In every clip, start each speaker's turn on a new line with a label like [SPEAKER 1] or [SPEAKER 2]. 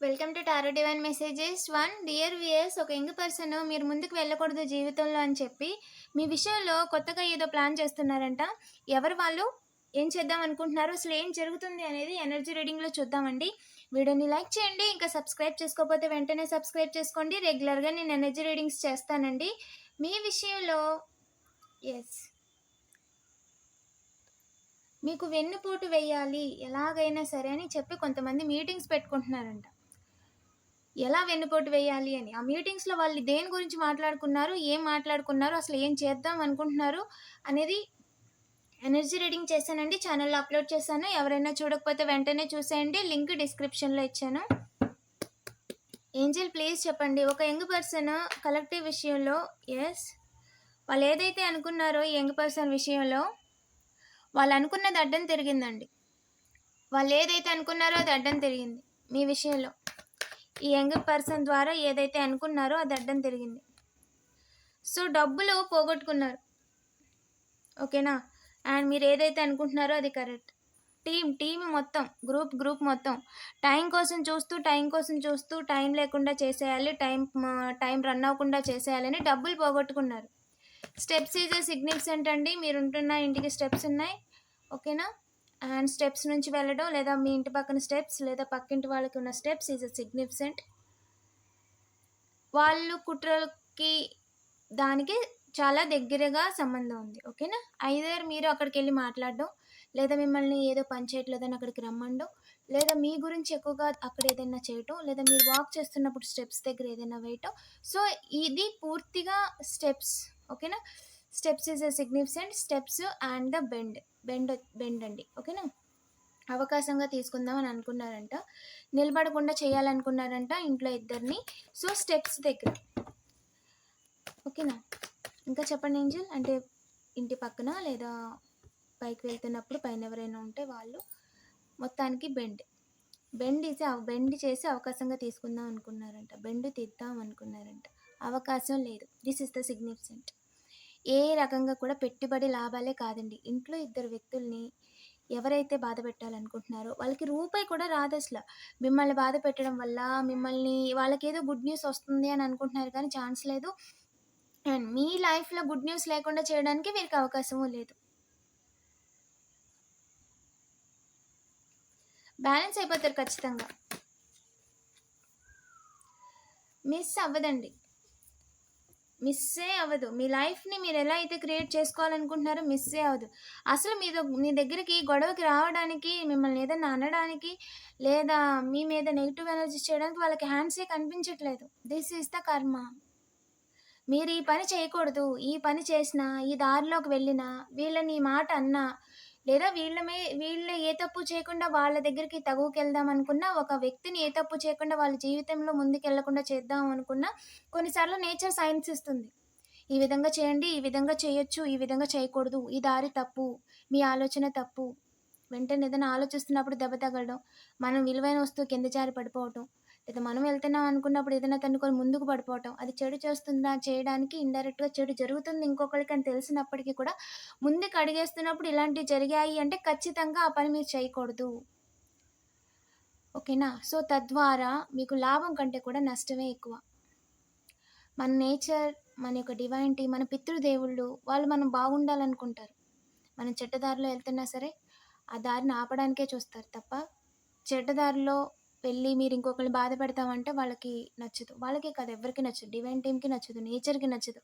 [SPEAKER 1] Welcome to tarot divine messages one dear viewers ఒక young person మీరు ముందుకు వెళ్ళకూడదు జీవితంలో అని చెప్పి మీ విషయంలో కొత్తగా ఏదో ప్లాన్ చేస్తున్నారంట. ఎవరు వాళ్ళు? ఏం చేద్దాం అనుకుంటున్నారు? అసలు ఏం జరుగుతుంది అనేది ఎనర్జీ రీడింగ్లో చూద్దామండి. వీడియోని లైక్ చేయండి ఇంకా సబ్స్క్రైబ్ చేసుకోకపోతే వెంటనే సబ్స్క్రైబ్ చేసుకోండి. రెగ్యులర్గా నేను ఎనర్జీ రీడింగ్స్ చేస్తానండి. మీ విషయంలో ఎస్ మీకు వెన్నుపోటు వేయాలి ఎలాగైనా సరే అని చెప్పి కొంతమంది మీటింగ్స్ పెట్టుకుంటున్నారంట. ఎలా వెన్నుపోటు వేయాలి అని. ఆ మీటింగ్స్లో వాళ్ళు దేని గురించి మాట్లాడుకున్నారు ఏం మాట్లాడుకున్నారు అసలు ఏం చేద్దాం అనుకుంటున్నారు అనేది ఎనర్జీ రీడింగ్ చేశానండి. ఛానల్లో అప్లోడ్ చేశాను. ఎవరైనా చూడకపోతే వెంటనే చూసేయండి. లింక్ డిస్క్రిప్షన్లో ఇచ్చాను. ఏంజల్ ప్లీజ్ చెప్పండి. ఒక యంగ్ పర్సన్ కలెక్టివ్ విషయంలో ఎస్ వాళ్ళు ఏదైతే అనుకున్నారో ఈ యంగ్ పర్సన్ విషయంలో వాళ్ళు అనుకున్నది అడ్డం తిరిగిందండి. వాళ్ళు ఏదైతే అనుకున్నారో అది అడ్డం తిరిగింది మీ విషయంలో. ఈ యంగ్ పర్సన్ ద్వారా ఏదైతే అనుకున్నారో అది అడ్డం తిరిగింది. సో డబ్బులు పోగొట్టుకున్నారు. ఓకేనా? అండ్ మీరు ఏదైతే అనుకుంటున్నారో అది కరెక్ట్. టీం టీం మొత్తం గ్రూప్ గ్రూప్ మొత్తం. టైం కోసం చూస్తూ టైం కోసం చూస్తూ టైం లేకుండా చేసేయాలి టైం టైం రన్ అవ్వకుండా చేసేయాలని డబ్బులు పోగొట్టుకున్నారు. స్టెప్స్ ఈజ్ సిగ్నిఫికెంట్ అండి. మీరు ఉంటున్న ఇంటికి స్టెప్స్ ఉన్నాయి. ఓకేనా? అండ్ స్టెప్స్ నుంచి వెళ్ళడం లేదా మీ ఇంటి పక్కన స్టెప్స్ లేదా పక్కింటి వాళ్ళకి ఉన్న స్టెప్స్ ఈజ్ అ సిగ్నిఫికెంట్ వాళ్ళు కుట్రలకి దానికి చాలా దగ్గరగా సంబంధం ఉంది. ఓకేనా ఐదర్ మీరు అక్కడికి వెళ్ళి మాట్లాడడం లేదా మిమ్మల్ని ఏదో పంచాయతీలోదని అక్కడికి రమ్మండం లేదా మీ గురించి ఎక్కువగా అక్కడ ఏదైనా చేయటం లేదా మీరు వాక్ చేస్తున్నప్పుడు స్టెప్స్ దగ్గర ఏదైనా వేయటం. సో ఇది పూర్తిగా స్టెప్స్ ఓకేనా steps is a significant steps and the bend bend bend అండి. ఓకేనా? అవకాశంగా తీసుకుందామని అనుకున్నారంట. నిలబడకుండా చేయాలనుకున్నారంట ఇంట్లో ఇద్దరిని. సో స్టెప్స్ దగ్గర. ఓకేనా? ఇంకా చెప్పండి ఏంజల్? అంటే ఇంటి పక్కన లేదా పైకి వెళ్తున్నప్పుడు పైన ఎవరైనా ఉంటే వాళ్ళు మొత్తానికి బెండ్. బెండ్ ఇసి బెండ్ చేసి అవకాశంగా తీసుకుందాం అనుకున్నారంట. బెండ్ తీద్దాం అనుకున్నారంట. అవకాశం లేదు. దిస్ ఇస్ ద సిగ్నిఫికెంట్ ఏ రకంగా కూడా పెట్టుబడి లాభాలే కాదండి. ఇంట్లో ఇద్దరు వ్యక్తుల్ని ఎవరైతే బాధ పెట్టాలనుకుంటున్నారో వాళ్ళకి రూపాయి కూడా రాదు అసలు. మిమ్మల్ని బాధ పెట్టడం వల్ల మిమ్మల్ని వాళ్ళకి ఏదో గుడ్ న్యూస్ వస్తుంది అని అనుకుంటున్నారు కానీ ఛాన్స్ లేదు. అండ్ మీ లైఫ్లో గుడ్ న్యూస్ లేకుండా చేయడానికి వీరికి అవకాశము లేదు. బ్యాలెన్స్ అయిపోతారు ఖచ్చితంగా. మిస్ అవ్వదండి. మిస్సే అవ్వదు. మీ లైఫ్ని మీరు ఎలా అయితే క్రియేట్ చేసుకోవాలనుకుంటున్నారో మిస్సే అవ్వదు. అసలు మీ మీ దగ్గరికి గొడవకి రావడానికి మిమ్మల్ని ఏదైనా అనడానికి లేదా మీ మీద నెగిటివ్ ఎనర్జీ చేయడానికి వాళ్ళకి హ్యాండ్సే కనిపించట్లేదు. దిస్ ఈస్ ద కర్మ. మీరు ఈ పని చేయకూడదు. ఈ పని చేసినా ఈ దారిలోకి వెళ్ళినా వీళ్ళని ఈ మాట అన్నా లేదా వీళ్ళ మీ వీళ్ళు ఏ తప్పు చేయకుండా వాళ్ళ దగ్గరికి తగువుకి వెళ్దాం అనుకున్నా ఒక వ్యక్తిని ఏ తప్పు చేయకుండా వాళ్ళ జీవితంలో ముందుకు వెళ్ళకుండా చేద్దాం అనుకున్నా కొన్నిసార్లు నేచర్ సైన్స్ ఇస్తుంది. ఈ విధంగా చేయండి ఈ విధంగా చేయొచ్చు ఈ విధంగా చేయకూడదు ఈ దారి తప్పు మీ ఆలోచన తప్పు. వెంటనే ఏదైనా ఆలోచిస్తున్నప్పుడు దెబ్బ తగలడం మనం విలువైన వస్తువు కింద జారి పడిపోవటం లేదా మనం వెళ్తున్నాం అనుకున్నప్పుడు ఏదైనా తన్నుకొని ముందుకు పడిపోవటం అది చెడు చేస్తుందా చేయడానికి ఇండైరెక్ట్గా చెడు జరుగుతుంది ఇంకొకరికి అని తెలిసినప్పటికీ కూడా ముందుకు అడిగేస్తున్నప్పుడు ఇలాంటివి జరిగాయి అంటే ఖచ్చితంగా ఆ పని మీరు చేయకూడదు. ఓకేనా? సో తద్వారా మీకు లాభం కంటే కూడా నష్టమే ఎక్కువ. మన నేచర్ మన యొక్క డివైనిటీ మన పితృదేవుళ్ళు వాళ్ళు మనం బాగుండాలనుకుంటారు. మనం చెడ్డదారిలో వెళ్తున్నా సరే ఆ దారిని ఆపడానికే చూస్తారు తప్ప చెడ్డదారిలో వెళ్ళి మీరు ఇంకొకరిని బాధ పెడతామంటే వాళ్ళకి నచ్చదు. వాళ్ళకి కాదు ఎవరికి నచ్చదు. డివైన్ టీమ్కి నచ్చదు నేచర్కి నచ్చదు.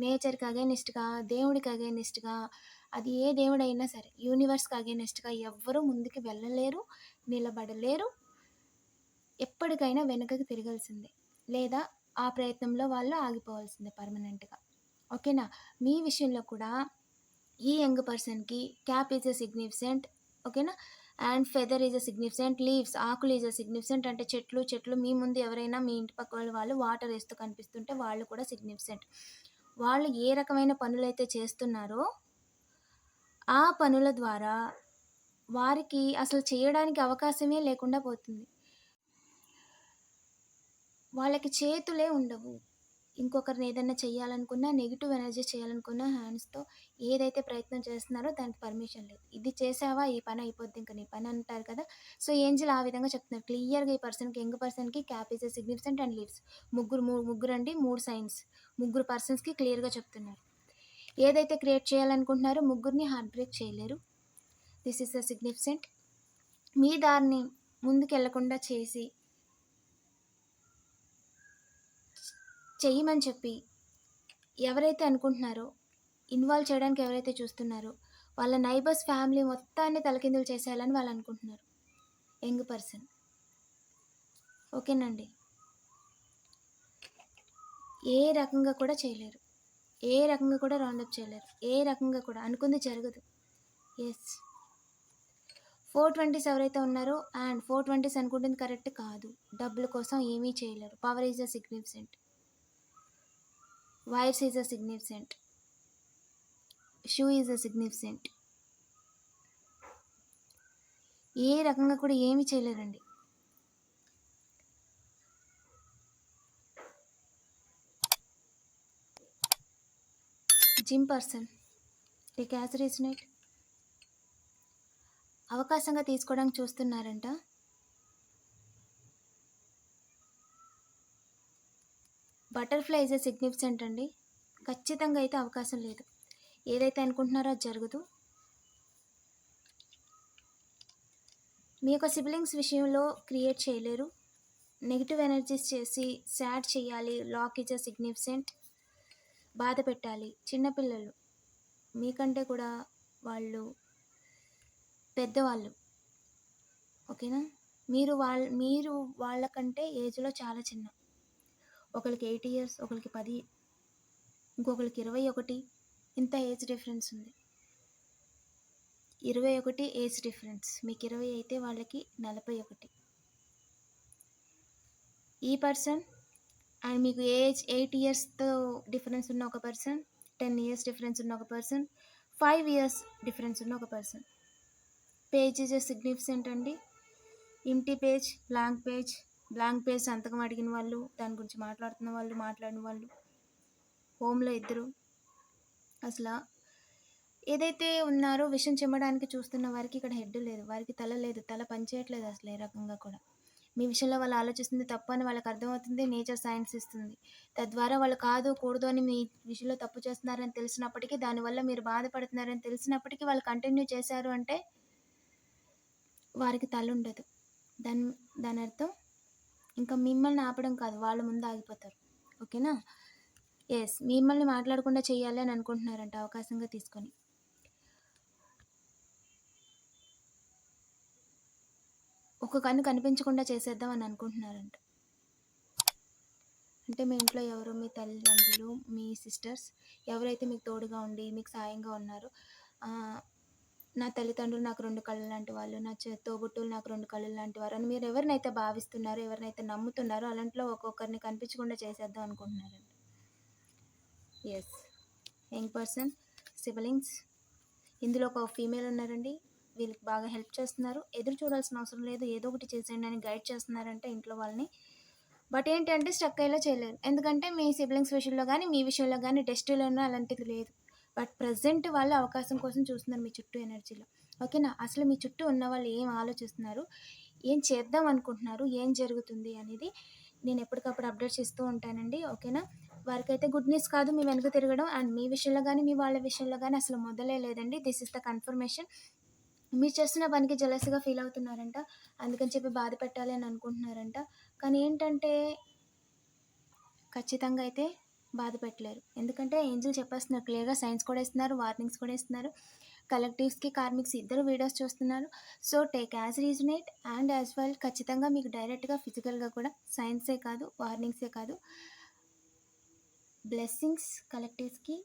[SPEAKER 1] నేచర్కి అగేనిస్ట్గా దేవుడికి అగేనిస్ట్గా అది ఏ దేవుడైనా సరే యూనివర్స్కి అగేనిస్ట్గా ఎవ్వరూ ముందుకు వెళ్ళలేరు నిలబడలేరు ఎప్పటికైనా వెనకకి తిరగాల్సిందే. లేదా ఆ ప్రయత్నంలో వాళ్ళు ఆగిపోవాల్సిందే పర్మనెంట్గా. ఓకేనా? మీ విషయంలో కూడా ఈ యంగ్ పర్సన్కి క్యాప్ ఈజ్ ఎ సిగ్నిఫికెంట్. ఓకేనా? And feather is a significant leaves ఆకులు ఈజ్ అ సిగ్నిఫికెంట్ అంటే చెట్లు చెట్లు మీ ముందు ఎవరైనా మీ ఇంటి పక్క వాళ్ళు వాటర్ వేస్తూ కనిపిస్తుంటే వాళ్ళు కూడా సిగ్నిఫికెంట్ వాళ్ళు ఏ రకమైన పనులైతే చేస్తున్నారో ఆ పనుల ద్వారా వారికి అసలు చేయడానికి అవకాశమే లేకుండా పోతుంది. వాళ్ళకి చేతులే ఉండవు. ఇంకొకరిని ఏదైనా చేయాలనుకున్నా నెగిటివ్ ఎనర్జీ చేయాలనుకున్నా హ్యాండ్స్తో ఏదైతే ప్రయత్నం చేస్తున్నారో దానికి పర్మిషన్ లేదు. ఇది చేసావా? ఈ పని అయిపోద్ది ఇంకా నీ పని అంటారు కదా. సో ఏంజిల్ ఆ విధంగా చెప్తున్నారు. క్లియర్గా ఈ పర్సన్కి యంగ్ పర్సన్కి cap is significant and leaves ముగ్గురు ముగ్గురు అండి మూడు సైన్స్ ముగ్గురు పర్సన్స్కి క్లియర్గా చెప్తున్నారు. ఏదైతే క్రియేట్ చేయాలనుకుంటున్నారో ముగ్గురిని హార్ట్ బ్రేక్ చేయలేరు. దిస్ ఇస్ ద సిగ్నిఫికెంట్ మీ దారిని ముందుకు వెళ్ళకుండా చేసి చెయ్యమని చెప్పి ఎవరైతే అనుకుంటున్నారో ఇన్వాల్వ్ చేయడానికి ఎవరైతే చూస్తున్నారో వాళ్ళ నైబర్స్ ఫ్యామిలీ మొత్తాన్ని తలకిందులు చేసేయాలని వాళ్ళు అనుకుంటున్నారు. Young person. ఓకేనండి. ఏ రకంగా కూడా చేయలేరు. ఏ రకంగా కూడా రౌండప్ చేయలేరు. ఏ రకంగా కూడా అనుకుంది జరగదు. ఎస్ ఫోర్ ట్వంటీస్ ఎవరైతే ఉన్నారో అండ్ ఫోర్ ట్వంటీస్ అనుకుంటుంది కరెక్ట్ కాదు. డబ్బుల కోసం ఏమీ చేయలేరు. Power is a significant wires is a significant. Shoe is a significant. ఏ రకంగా కూడా ఏమి చేయలేరండి. జిమ్ పర్సన్ ది క్యాస్ నైట్ అవకాశంగా తీసుకోవడానికి చూస్తున్నారంట. బటర్ఫ్లై ఇస్ ఎ సిగ్నిఫికెంట్ అండి. ఖచ్చితంగా అయితే అవకాశం లేదు. ఏదైతే అనుకుంటున్నారో అది జరుగుతూ మీ యొక్క సిబ్లింగ్స్ విషయంలో క్రియేట్ చేయలేరు. నెగిటివ్ ఎనర్జీస్ చేసి సాడ్ చేయాలి లాక్ ఇస్ ఎ సిగ్నిఫికెంట్ బాధ పెట్టాలి. చిన్నపిల్లలు మీకంటే కూడా వాళ్ళు పెద్దవాళ్ళు ఓకేనా? మీరు వాళ్ళ మీరు వాళ్ళకంటే ఏజ్లో చాలా చిన్న. ఒకరికి ఎయిట్ ఇయర్స్ ఒకరికి పది ఇంకొకరికి ఇరవై ఒకటి ఇంత ఏజ్ డిఫరెన్స్ ఉంది. ఇరవై ఒకటి ఏజ్ డిఫరెన్స్ మీకు ఇరవై అయితే వాళ్ళకి నలభై ఒకటి. ఈ పర్సన్ అండ్ మీకు ఏజ్ ఎయిట్ ఇయర్స్తో డిఫరెన్స్ ఉన్న ఒక పర్సన్ టెన్ ఇయర్స్ డిఫరెన్స్ ఉన్న ఒక పర్సన్ ఫైవ్ ఇయర్స్ డిఫరెన్స్ ఉన్న ఒక పర్సన్ పేజ్ ఇస్ సిగ్నిఫికెంట్ అండి. ఇంటి page blank page blank page సంతకం అడిగిన వాళ్ళు దాని గురించి మాట్లాడుతున్న వాళ్ళు మాట్లాడిన వాళ్ళు హోమ్లో ఇద్దరు. అసలు ఏదైతే ఉన్నారో విషయం చెమ్మడానికి చూస్తున్న వారికి ఇక్కడ హెడ్ లేదు వారికి తల లేదు తల పనిచేయట్లేదు అసలు ఏ రకంగా కూడా. మీ విషయంలో వాళ్ళు ఆలోచిస్తుంది తప్పు అని వాళ్ళకి అర్థమవుతుంది నేచర్ సైన్స్ ఇస్తుంది. తద్వారా వాళ్ళు కాదు కూడదు అని మీ విషయంలో తప్పు చేస్తున్నారని తెలిసినప్పటికీ దానివల్ల మీరు బాధపడుతున్నారని తెలిసినప్పటికీ వాళ్ళు కంటిన్యూ చేశారు అంటే వారికి తల ఉండదు. దాని దాని అర్థం ఇంకా మిమ్మల్ని ఆపడం కాదు వాళ్ళ ముందు ఆగిపోతారు. ఓకేనా? ఎస్ మిమ్మల్ని మాట్లాడకుండా చేయాలి అని అనుకుంటున్నారంట అవకాశంగా తీసుకొని. ఒక కన్ను కనిపించకుండా చేసేద్దాం అని అనుకుంటున్నారంట. అంటే మీ ఇంట్లో ఎవరు? మీ తల్లిదండ్రులు? మీ సిస్టర్స్? ఎవరైతే మీకు తోడుగా ఉండి మీకు సాయంగా ఉన్నారో? నా తల్లిదండ్రులు నాకు రెండు కళ్ళు లాంటి వాళ్ళు నా చే- నాకు రెండు కళ్ళు లాంటి వారు అని మీరు ఎవరినైతే భావిస్తున్నారో ఎవరినైతే నమ్ముతున్నారో అలాంటిలో ఒక్కొక్కరిని కనిపించకుండా చేసేద్దాం అనుకుంటున్నారండి. ఎస్ యంగ్ పర్సన్ సిబలింగ్స్ ఇందులో ఒక ఫీమేల్ ఉన్నారండి. వీళ్ళకి బాగా హెల్ప్ చేస్తున్నారు. ఎదురు చూడాల్సిన అవసరం లేదు. ఏదో ఒకటి చేసేయండి అని గైడ్ చేస్తున్నారంటే ఇంట్లో వాళ్ళని. బట్ ఏంటంటే స్ట్రక్ అయ్యేలా చేయలేరు. ఎందుకంటే మీ సిబ్లింగ్స్ విషయంలో కానీ మీ విషయంలో కానీ టెస్టులను అలాంటిది లేదు. బట్ ప్రజెంట్ వాళ్ళు అవకాశం కోసం చూస్తున్నారు మీ చుట్టూ ఎనర్జీలో. ఓకేనా? అసలు మీ చుట్టూ ఉన్న వాళ్ళు ఏం ఆలోచిస్తున్నారు? ఏం చేద్దాం అనుకుంటున్నారు? ఏం జరుగుతుంది అనేది నేను ఎప్పటికప్పుడు అప్డేట్స్ ఇస్తూ ఉంటానండి. ఓకేనా? వారికైతే గుడ్ న్యూస్ కాదు మీ వెనుక తిరగడం. అండ్ మీ విషయంలో కానీ మీ వాళ్ళ విషయంలో కానీ అసలు మొదలే లేదండి. దిస్ ఇస్ ద కన్ఫర్మేషన్ మీరు చేస్తున్న పనికి జలస్గా ఫీల్ అవుతున్నారంట. అందుకని చెప్పి బాధ పెట్టాలి అని అనుకుంటున్నారంట. కానీ ఏంటంటే ఖచ్చితంగా అయితే బాధ పెట్టలేరు ఎందుకంటే ఏంజిల్ చెప్పేస్తున్నారు క్లియర్గా సైన్స్ కూడా ఇస్తున్నారు వార్నింగ్స్ కూడా ఇస్తున్నారు. కలెక్టివ్స్కి కార్మిక్స్ ఇద్దరు వీడియోస్ చూస్తున్నారు. So take as resonate and as well ఖచ్చితంగా మీకు డైరెక్ట్గా ఫిజికల్గా కూడా సైన్సే కాదు వార్నింగ్సే కాదు. బ్లెస్సింగ్స్ కలెక్టివ్స్కి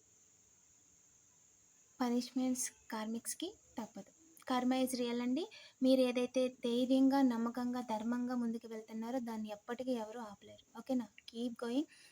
[SPEAKER 1] పనిష్మెంట్స్ కార్మిక్స్కి తప్పదు. కర్మ ఇస్ రియల్ అండి. మీరు ఏదైతే ధైర్యంగా నమ్మకంగా ధర్మంగా ముందుకు వెళ్తున్నారో దాన్ని ఎప్పటికీ ఎవరు ఆపలేరు. ఓకేనా? Keep going.